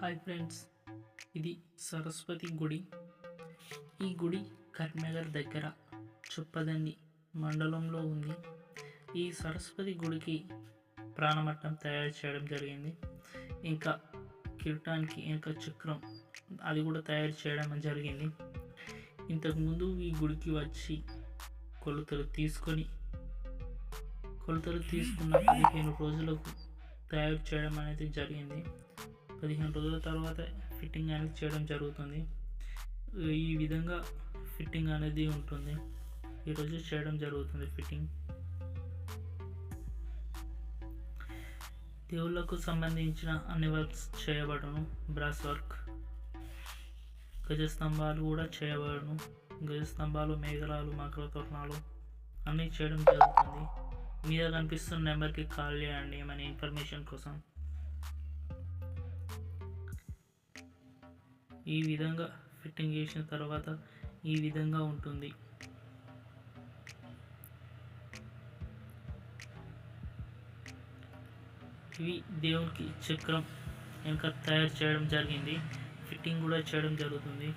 Hi friends ఇది సరస్వతి గుడి. ఈ గుడి కరీంనగర్ దగ్గర చుప్పదండి మండలంలో ఉంది. ఈ సరస్వతి గుడికి ప్రాణమట్టం తయారు చేయడం జరిగింది. ఇంకా కిరటానికి ఇంకా చక్రం అది కూడా తయారు చేయడం జరిగింది. ఇంతకుముందు ఈ గుడికి వచ్చి కొలతలు తీసుకొని కొలతలు తీసుకున్న పదిహేను రోజులకు తయారు చేయడం అనేది జరిగింది. పదిహేను రోజుల తర్వాత ఫిట్టింగ్ అనేది చేయడం జరుగుతుంది. ఈ విధంగా ఫిట్టింగ్ అనేది ఉంటుంది. ఈరోజు చేయడం జరుగుతుంది ఫిట్టింగ్. దేవుళ్ళకు సంబంధించిన అన్ని వర్క్స్ చేయబడను. బ్రాస్ వర్క్ గజస్తంభాలు కూడా చేయబడను. గజస్తంభాలు మేఘరాలు మకర తోరణాలు అన్నీ చేయడం జరుగుతుంది. మీద కనిపిస్తున్న నెంబర్కి కాల్ చేయండి. ఏమైనా ఇన్ఫర్మేషన్ కోసం ఈ విధంగా ఫిట్టింగ్ చేసిన తర్వాత ఈ విధంగా ఉంటుంది. ఇవి దేవునికి చక్రం వెనుక తయారు చేయడం జరిగింది. ఫిట్టింగ్ కూడా చేయడం జరుగుతుంది.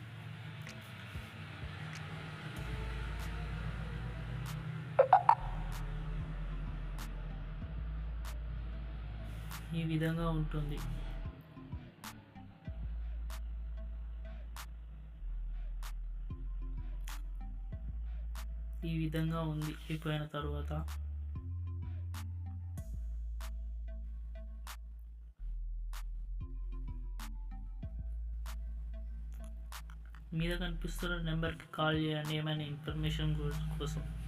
ఈ విధంగా ఉంటుంది. ఈ విధంగా ఉంది అయిపోయిన తర్వాత. మీద కనిపిస్తున్న నెంబర్కి కాల్ చేయండి ఏమైనా ఇన్ఫర్మేషన్ కోసం.